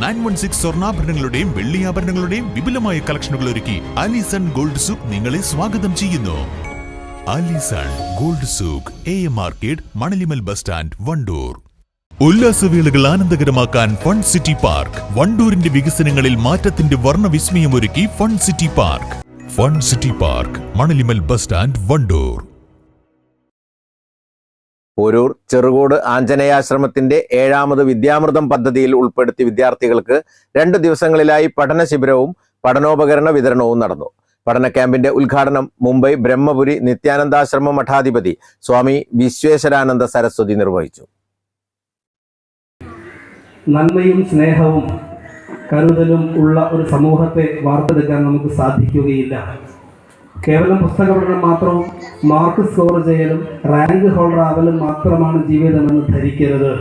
Nine one six സ്വർണാഭരണങ്ങളുടെയും വെള്ളിയാഭരണങ്ങളുടെയും വിപുലമായ കളക്ഷനുകൾ ഒരുക്കി അലിസൺ ഗോൾഡ് സൂക്ക് നിങ്ങളെ സ്വാഗതം ചെയ്യുന്നു. Alison gold souk A M market Manalimal bus stand Wandoor. ഉല്ലാസവേളകൾ ആനന്ദകരമാക്കാൻ ഫൺ സിറ്റി പാർക്ക്. വണ്ടൂരിന്റെ വികസനങ്ങളിൽ മാറ്റത്തിന്റെ വർണവിസ്മയം ഒരുക്കി fun city park. Fun city park Manalimal bus stand Wandoor. Poroor Cherukode ആഞ്ജനേയാശ്രമത്തിന്റെ ഏഴാമത് വിദ്യാമൃതം പദ്ധതിയിൽ ഉൾപ്പെടുത്തി വിദ്യാർത്ഥികൾക്ക് രണ്ട് ദിവസങ്ങളിലായി പഠന ശിബിരവും പഠനോപകരണ വിതരണവും നടന്നു. പഠന ക്യാമ്പിന്റെ ഉദ്ഘാടനം മുംബൈ ബ്രഹ്മപുരി നിത്യാനന്ദാശ്രമ മഠാധിപതി സ്വാമി വിശ്വേശ്വരാനന്ദ സരസ്വതി നിർവഹിച്ചു. നന്മയും സ്നേഹവും കരുതലും ഉള്ള ഒരു സമൂഹത്തെ വാർത്തെടുക്കാൻ നമുക്ക് സാധിക്കുകയില്ല. കേവലം പുസ്തക പഠനം മാത്രവും മാർക്ക് സ്കോർ ചെയ്യലും റാങ്ക് ഹോൾഡർ ആവലും മാത്രമാണ് ജീവിതമെന്ന് ധരിക്കരുത്.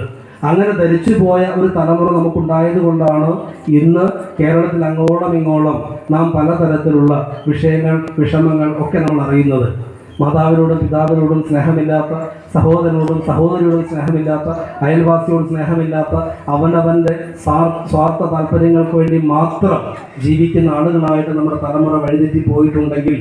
അങ്ങനെ ധരിച്ചു പോയ ഒരു തലമുറ നമുക്കുണ്ടായത് കൊണ്ടാണ് ഇന്ന് കേരളത്തിൽ അങ്ങോളം ഇങ്ങോളം നാം പലതരത്തിലുള്ള വിഷയങ്ങൾ വിഷമങ്ങൾ ഒക്കെ നമ്മൾ അറിയുന്നത്. മാതാവിനോടും പിതാവിനോടും സ്നേഹമില്ലാത്ത സഹോദരനോടും സഹോദരിയോടും സ്നേഹമില്ലാത്ത അയൽവാസിയോടും സ്നേഹമില്ലാത്ത അവനവന്റെ സ്വാർ- സ്വാർത്ഥ താല്പര്യങ്ങൾക്ക് വേണ്ടി മാത്രം ജീവിക്കുന്ന ആളുകളായിട്ട് നമ്മുടെ തലമുറ വഴിതെറ്റി പോയിട്ടുണ്ടെങ്കിൽ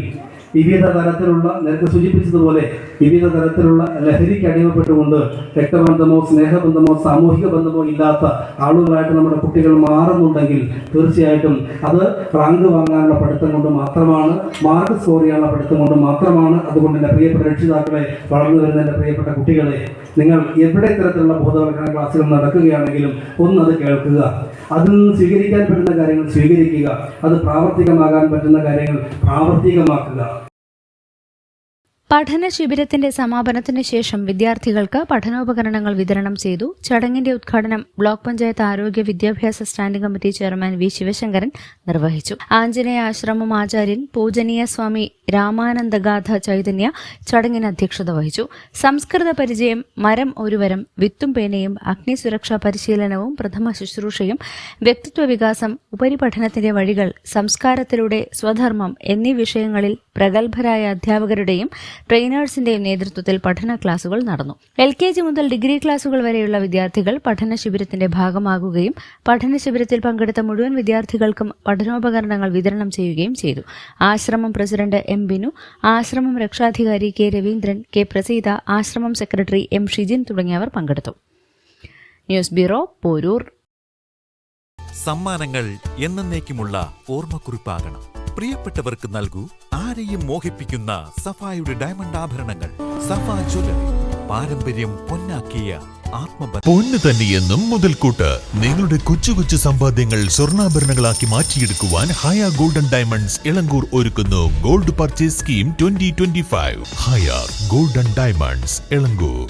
വിവിധ തരത്തിലുള്ള നേരത്തെ സൂചിപ്പിച്ചതുപോലെ വിവിധ തരത്തിലുള്ള ലഹരിക്ക് അടിമപ്പെട്ടുകൊണ്ട് രക്തബന്ധമോ സ്നേഹബന്ധമോ സാമൂഹിക ബന്ധമോ ഇല്ലാത്ത ആളുകളായിട്ട് നമ്മുടെ കുട്ടികൾ മാറുന്നുണ്ടെങ്കിൽ തീർച്ചയായിട്ടും അത് റാങ്ക് വാങ്ങാനുള്ള പഠിത്തം കൊണ്ട് മാത്രമാണ് മാർക്ക് സ്കോർ ചെയ്യാനുള്ള പഠിത്തം കൊണ്ട് മാത്രമാണ്. അതുകൊണ്ട് എന്റെ പ്രിയപ്പെട്ട രക്ഷിതാക്കളെ വളർന്നു വരുന്ന എന്റെ പ്രിയപ്പെട്ട കുട്ടികളെ നിങ്ങൾ എവിടെ തരത്തിലുള്ള ബോധവൽക്കരണ ക്ലാസ്സുകൾ നടക്കുകയാണെങ്കിലും ഒന്ന് അത് കേൾക്കുക. അതിൽ നിന്ന് സ്വീകരിക്കാൻ പറ്റുന്ന കാര്യങ്ങൾ സ്വീകരിക്കുക. അത് പ്രാവർത്തികമാകാൻ പറ്റുന്ന കാര്യങ്ങൾ പ്രാവർത്തികമാക്കുക. പഠന ശിബിരത്തിന്റെ സമാപനത്തിന് ശേഷം വിദ്യാർത്ഥികൾക്ക് പഠനോപകരണങ്ങൾ വിതരണം ചെയ്തു. ചടങ്ങിന്റെ ഉദ്ഘാടനം ബ്ലോക്ക് പഞ്ചായത്ത് ആരോഗ്യ വിദ്യാഭ്യാസ standing committee chairman V Sivasankaran നിർവഹിച്ചു. ആഞ്ജനേയ ആശ്രമം ആചാര്യൻ പൂജനീയ സ്വാമി രാമാനന്ദഗാഥ ചൈതന്യ ചടങ്ങിന് അധ്യക്ഷത വഹിച്ചു. സംസ്കൃത പരിചയം മരം ഒരുവരം വിത്തും പേനയും അഗ്നിസുരക്ഷാ പരിശീലനവും പ്രഥമ ശുശ്രൂഷയും വ്യക്തിത്വ വികാസം ഉപരിപഠനത്തിന്റെ വഴികൾ സംസ്കാരത്തിലൂടെ സ്വധർമ്മം എന്നീ വിഷയങ്ങളിൽ പ്രഗത്ഭരായ അധ്യാപകരുടെയും ട്രെയിനേഴ്സിന്റെയും നേതൃത്വത്തിൽ പഠന ക്ലാസുകൾ നടന്നു. എൽ കെ ജി മുതൽ ഡിഗ്രി ക്ലാസുകൾ വരെയുള്ള വിദ്യാർത്ഥികൾ പഠന ശിബിരത്തിന്റെ ഭാഗമാകുകയും പഠന ശിബിരത്തിൽ പങ്കെടുത്ത മുഴുവൻ വിദ്യാർത്ഥികൾക്കും പഠനോപകരണങ്ങൾ വിതരണം ചെയ്യുകയും ചെയ്തു. ആശ്രമം പ്രസിഡന്റ് എം ബിനു ആശ്രമം രക്ഷാധികാരി കെ രവീന്ദ്രൻ കെ പ്രസീത ആശ്രമം സെക്രട്ടറി എം ഷിജിൻ തുടങ്ങിയവർ പങ്കെടുത്തു. News bureau Poroor. സമ്മാനങ്ങൾ എന്നേക്കുമുള്ള ഓർമ്മക്കുറിപ്പാകണം. പ്രിയപ്പെട്ടവർക്ക് നൽകൂ ആരെയും മോഹിപ്പിക്കുന്ന സഫായുടെ ഡയമണ്ട് ആഭരണങ്ങൾ സഫ ജ്വല്ലറി പാരമ്പര്യം പൊന്നാക്കിയ പൊന്ന് തന്നെയെന്നും മുതൽക്കൂട്ട്. നിങ്ങളുടെ കൊച്ചു കൊച്ചു സമ്പാദ്യങ്ങൾ സ്വർണാഭരണങ്ങളാക്കി മാറ്റിയെടുക്കുവാൻ ഹയ ഗോൾഡൻ ഡയമണ്ട്സ് ഇളങ്കൂർ ഒരുക്കുന്നു. Gold purchase scheme twenty twenty five ഹയ ഗോൾഡൻ ഡയമണ്ട്സ് ഇളങ്കൂർ.